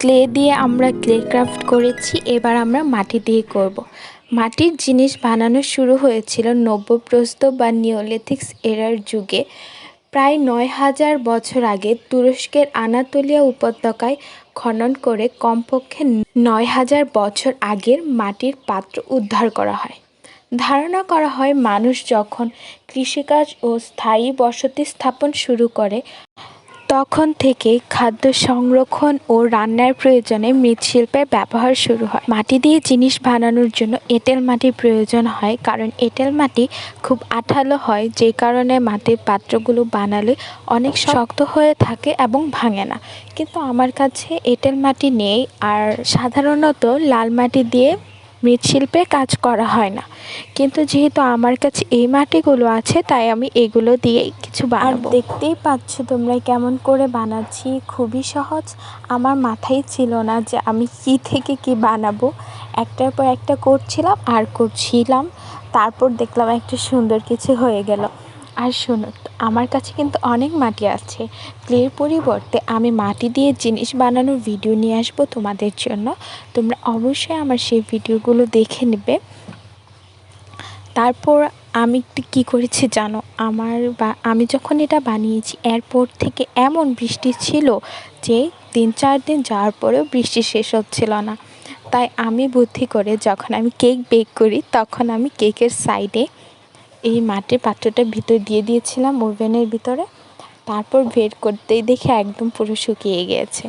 Clay দিয়ে আমরা clay craft করেছি, এবার আমরা মাটি দিয়ে করব। মাটির জিনিস বানানো শুরু হয়েছিল নব্যপ্রস্ত বা নিওলিথিক্স এরার যুগে প্রায় নয় হাজার বছর আগে তুরস্কের আনাতোলিয়া উপত্যকায় খনন করে কমপক্ষে নয় হাজার বছর আগের মাটির পাত্র উদ্ধার করা হয় ধারণা করা হয় মানুষ যখন কৃষিকাজ ও স্থায়ী বসতি স্থাপন শুরু করে তখন থেকে খাদ্য সংরক্ষণ ও রান্নার প্রয়োজনে মৃৎশিল্পের ব্যবহার শুরু হয়। মাটি দিয়ে জিনিস বানানোর জন্য এঁটেল মাটির প্রয়োজন হয়, কারণ এঁটেল মাটি খুব আঠালো হয়, যে কারণে মাটির পাত্রগুলো বানালে অনেক শক্ত হয়ে থাকে এবং ভাঙে না। কিন্তু আমার কাছে এঁটেল মাটি নেই, আর সাধারণত লাল মাটি দিয়ে মৃৎশিল্পে কাজ করা হয় না। কিন্তু যেহেতু আমার কাছে এই মাটিগুলো আছে, তাই আমি এগুলো দিয়ে কিছু বানাবো। দেখতেই পাচ্ছ তোমরা কেমন করে বানাচ্ছি, খুবই সহজ। আমার মাথায় ছিল না যে আমি কি থেকে কি বানাবো। একটার পর একটা করছিলাম আর করছিলাম। তারপর দেখলাম একটা সুন্দর কিছু হয়ে গেল। আর শোনো, আমার কাছে কিন্তু অনেক মাটি আছে। ক্লের পরিবর্তে আমি মাটি দিয়ে জিনিস বানানোর ভিডিও নিয়ে আসব তোমাদের জন্য। তোমরা অবশ্যই আমার সেই ভিডিওগুলো দেখে নেবে। তারপর আমি কি করেছি জানো? আমার বা, আমি যখন এটা বানিয়েছি, এরপর থেকে এমন বৃষ্টি ছিল যে তিন চার দিন যাওয়ার পরেও বৃষ্টি শেষ হচ্ছিল না। তাই আমি বুদ্ধি করে যখন আমি কেক বেক করি, তখন আমি কেকের সাইডে এই মাটির পাত্রটা ভিতর দিয়ে দিয়েছিলাম ওভেনের ভিতরে। তারপর বের করতেই দেখে একদম পুরো শুকিয়ে গিয়েছে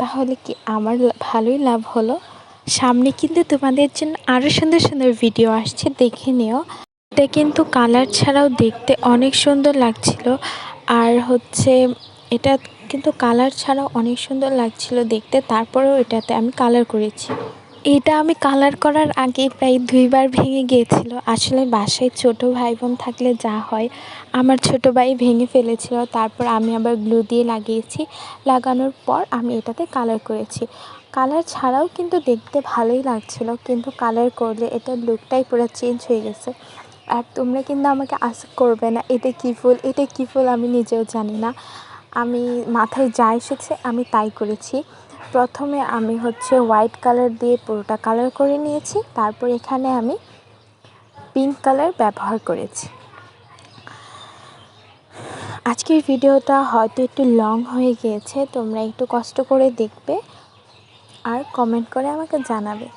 তাহলে কি আমার ভালোই লাভ হলো? সামনে কিন্তু তোমাদের জন্য আরও সুন্দর সুন্দর ভিডিও আসছে, দেখে নিও। এটা কিন্তু কালার ছাড়াও দেখতে অনেক সুন্দর লাগছিল। আর হচ্ছে এটা কিন্তু কালার ছাড়াও অনেক সুন্দর লাগছিল দেখতে। তারপরেও এটাতে আমি কালার করেছি। এটা আমি কালার করার আগে প্রায় দুইবার ভেঙে গিয়েছিল। আসলে বাসায় ছোট ভাই বোন থাকলে যা হয়, আমার ছোট ভাই ভেঙে ফেলেছিল। তারপর আমি আবার গ্লু দিয়ে লাগিয়েছি। লাগানোর পর আমি এটাতে কালার করেছি। কালার ছাড়াও কিন্তু দেখতে ভালোই লাগছিল, কিন্তু কালার করলে এটার লুকটাই পুরো চেঞ্জ হয়ে গেছে। আর তোমরা কিন্তু আমাকে আশা করবে না, এটা কী ফুল? এটা কী ফুল? আমি নিজেও জানি না। আমি মাথায় যা এসেছে আমি তাই করেছি। প্রথমে আমি হচ্ছে হোয়াইট কালার দিয়ে পুরোটা কালার করে নিয়েছি, তারপর এখানে আমি পিঙ্ক কালার ব্যবহার করেছি। আজকের ভিডিওটা হয়তো একটু লং হয়ে গিয়েছে, তোমরা একটু কষ্ট করে দেখবে আর কমেন্ট করে আমাকে জানাবে।